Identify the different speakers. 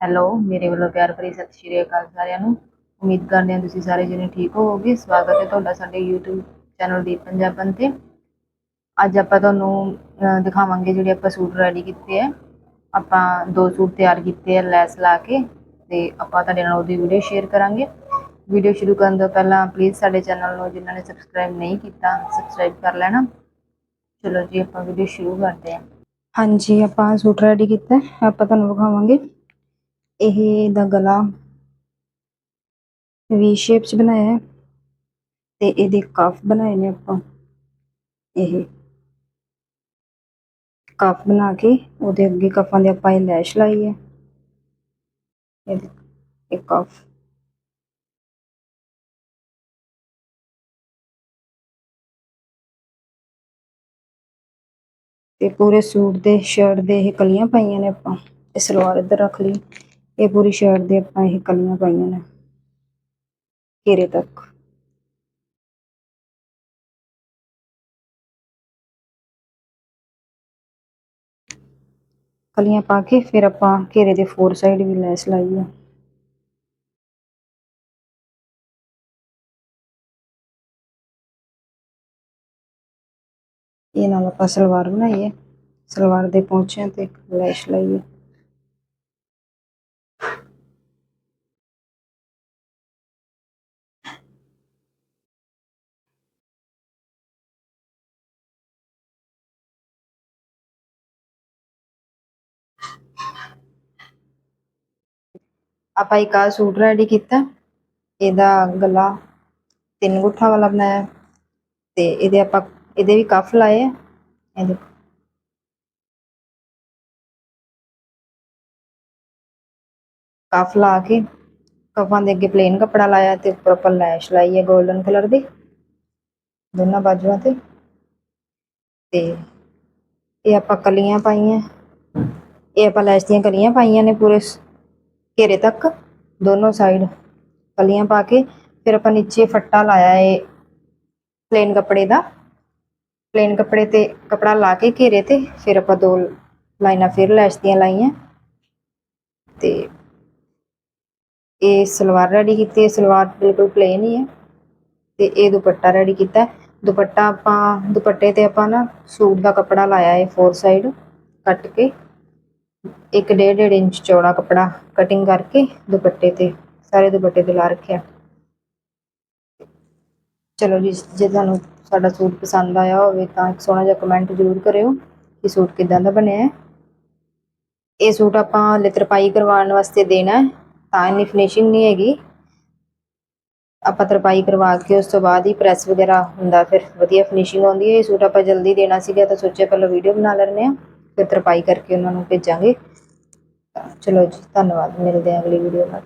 Speaker 1: Hello, ਮੇਰੇ ਵੱਲੋਂ ਪਿਆਰ ਭਰੀ ਸਤਿ ਸ਼੍ਰੀ ਅਕਾਲ ਸਾਰਿਆਂ ਨੂੰ। ਉਮੀਦ ਕਰਦੇ ਹਾਂ ਤੁਸੀਂ ਸਾਰੇ ਜਣੇ ਠੀਕ ਹੋਵੋਗੇ। ਸਵਾਗਤ ਹੈ ਤੁਹਾਡਾ ਸਾਡੇ YouTube ਚੈਨਲ ਦੀ ਪੰਜਾਬਨ ਤੇ। ਅੱਜ ਆਪਾਂ ਤੁਹਾਨੂੰ ਦਿਖਾਵਾਂਗੇ ਜਿਹੜੇ ਆਪਾਂ ਸੂਟ ਰੈਡੀ ਕੀਤੇ ਆ। ਆਪਾਂ ਦੋ ਸੂਟ ਤਿਆਰ ਕੀਤੇ ਆ ਲੈਸ ਲਾ ਕੇ ਤੇ ਆਪਾਂ ਤੁਹਾਡੇ ਨਾਲ ਉਹਦੀ ਵੀਡੀਓ ਸ਼ੇਅਰ ਕਰਾਂਗੇ। ਵੀਡੀਓ ਸ਼ੁਰੂ ਕਰਨ ਤੋਂ ਪਹਿਲਾਂ ਪਲੀਜ਼ ਸਾਡੇ ਚੈਨਲ ਨੂੰ ਜਿਨ੍ਹਾਂ ਨੇ ਸਬਸਕ੍ਰਾਈਬ ਨਹੀਂ ਕੀਤਾ ਸਬਸਕ੍ਰਾਈਬ ਕਰ ਲੈਣਾ। ਚਲੋ ਜੀ, ਆਪਾਂ ਵੀਡੀਓ ਸ਼ੁਰੂ ਕਰਦੇ ਹਾਂ। ਹਾਂਜੀ, ਆਪਾਂ ਸੂਟ ਰੈਡੀ ਕੀਤਾ, ਆਪਾਂ ਤੁਹਾਨੂੰ ਵਿਖਾਵਾਂਗੇ। ਇਹ ਦਾ ਗਲਾ ਵੀ ਸ਼ੇਪ ਚ ਬਣਾਇਆ ਹੈ ਤੇ ਇਹਦੇ ਕਫ ਬਣਾਏ ਨੇ ਆਪਾਂ। ਇਹ ਕਫ ਬਣਾ ਕੇ ਉਹਦੇ ਅੱਗੇ ਕਫਾਂ ਦੇ ਆਪਾਂ ਇਹ ਲੈਸ਼ ਲਾਈ ਹੈ। ਇਹ ਦੇਖੋ, ਕਫ ਤੇ ਪੂਰੇ ਸੂਟ ਦੇ ਸ਼ਰਟ ਦੇ ਇਹ ਕਲੀਆਂ ਪਾਈਆਂ ਨੇ ਆਪਾਂ। ਇਹ ਸਲਵਾਰ ਇੱਧਰ ਰੱਖ ਲਈ। ਇਹ ਪੂਰੀ ਸ਼ਰਟ ਦੇ ਆਪਾਂ ਇਹ ਕਲੀਆਂ ਪਾਈਆਂ ਨੇ। ਘੇਰੇ ਤੱਕ। ਕਲੀਆਂ ਪਾ ਕੇ ਫਿਰ ਆਪਾਂ ਘੇਰੇ ਦੇ ਫੋਰ ਸਾਈਡ ਵੀ ਲੈਸ ਲਾਈ ਆ। ਇਹ ਨਾਲ ਆਪਾਂ ਸਲਵਾਰ ਬਣਾਈਏ ਸਲਵਾਰ ਦੇ ਪਹੁੰਚਿਆਂ ਤੇ ਲੈਸ਼ ਲਾਈਏ ਆਪਾਂ ਇੱਕ ਆਹ ਸੂਟ ਰੈਡੀ ਕੀਤਾ। ਇਹਦਾ ਗਲਾ ਤਿੰਨ ਗੁੱਠਾਂ ਵਾਲਾ ਬਣਾਇਆ। ਤੇ ਇਹਦੇ ਆਪਾਂ, ਇਹਦੇ ਵੀ ਕਫ ਲਾਏ ਆ। ਇਹ ਦੇਖੋ। ਕਫ ਲਾ ਕੇ ਕਫਾਂ ਦੇ ਅੱਗੇ ਪਲੇਨ ਕੱਪੜਾ ਲਾਇਆ ਤੇ ਉੱਪਰ ਆਪਾਂ ਲੈਸ਼ ਲਾਈ ਹੈ 골ਡਨ ਕਲਰ ਦੀ। ਦੋਨਾਂ ਬਾਜੂਆਂ ਤੇ। ਤੇ ਇਹ ਆਪਾਂ ਕਲੀਆਂ ਪਾਈਆਂ। ਇਹ ਆਪਾਂ ਲੈਸ਼ ਦੀਆਂ ਕਲੀਆਂ ਪਾਈਆਂ ਨੇ ਪੂਰੇ ਘੇਰੇ ਤੱਕ, ਦੋਨੋਂ ਸਾਈਡ ਕਲੀਆਂ ਪਾ ਕੇ, ਫਿਰ ਆਪਾਂ ਨੀਚੇ ਫੱਟਾ ਲਾਇਆ ਏ ਪਲੇਨ ਕੱਪੜੇ ਦਾ। ਪਲੇਨ ਕੱਪੜੇ ਤੇ ਕਪੜਾ ਲਾ ਕੇ ਘੇਰੇ ਤੇ, ਫਿਰ ਆਪਾਂ ਦੋ ਲਾਈਨਾਂ ਫਿਰ ਲੈਸ਼ ਦੀਆਂ ਲਾਈਆਂ। ਤੇ ਇਹ ਸਲਵਾਰ ਰੈਡੀ ਕੀਤੀ ਹੈ ਸਲਵਾਰ ਬਿਲਕੁਲ ਪਲੇਨ ਹੀ ਹੈ। ਤੇ ਇਹ ਦੁਪੱਟਾ ਰੈਡੀ ਕੀਤਾ। ਦੁਪੱਟਾ ਆਪਾਂ, ਦੁਪੱਟੇ ਤੇ ਆਪਾਂ ਨਾ ਸੂਟ ਦਾ ਕਪੜਾ ਲਾਇਆ ਹੈ ਫੋਰ ਸਾਈਡ ਕੱਟ ਕੇ। ਇੱਕ ਡੇਢ ਡੇਢ ਇੰਚ ਚੌੜਾ ਕੱਪੜਾ ਕਟਿੰਗ ਕਰਕੇ ਦੁਪੱਟੇ ਤੇ, ਸਾਰੇ ਦੁਪੱਟੇ ਤੇ ਲਾ ਰੱਖਿਆ। ਚਲੋ ਜੀ, ਜੇ ਤੁਹਾਨੂੰ ਸਾਡਾ ਸੂਟ ਪਸੰਦ ਆਇਆ ਹੋਵੇ ਤਾਂ ਇੱਕ ਸੋਹਣਾ ਜਿਹਾ ਕਮੈਂਟ ਜ਼ਰੂਰ ਕਰਿਓ ਕਿ ਸੂਟ ਕਿਦਾਂ ਦਾ ਬਣਿਆ ਹੈ। ਇਹ ਸੂਟ ਆਪਾਂ ਲਿਤਰਪਾਈ ਕਰਵਾਉਣ ਵਾਸਤੇ ਦੇਣਾ ਤਾਂ ਇੰਨੀ ਫਿਨਿਸ਼ਿੰਗ ਨਹੀਂ ਹੈਗੀ। ਆਪਾਂ ਤਰਪਾਈ ਕਰਵਾ ਕੇ ਉਸ ਤੋਂ ਬਾਅਦ ਹੀ ਪ੍ਰੈਸ ਵਗੈਰਾ ਹੁੰਦਾ, ਫਿਰ ਵਧੀਆ ਫਿਨਿਸ਼ਿੰਗ ਆਉਂਦੀ ਹੈ। ਇਹ ਸੂਟ ਆਪਾਂ ਜਲਦੀ ਦੇਣਾ ਸੀਗਾ ਤਾਂ ਸੋਚਿਆ ਪਹਿਲਾਂ ਵੀਡੀਓ ਬਣਾ ਲੈਣੇ ਆ ਫਿਰ ਤਰਪਾਈ ਕਰਕੇ ਉਹਨਾਂ ਨੂੰ ਭੇਜਾਂਗੇ। ਤਾਂ ਚਲੋ ਜੀ, ਧੰਨਵਾਦ। ਮਿਲਦੇ ਹਾਂ ਅਗਲੀ ਵੀਡੀਓ ਨਾਲ।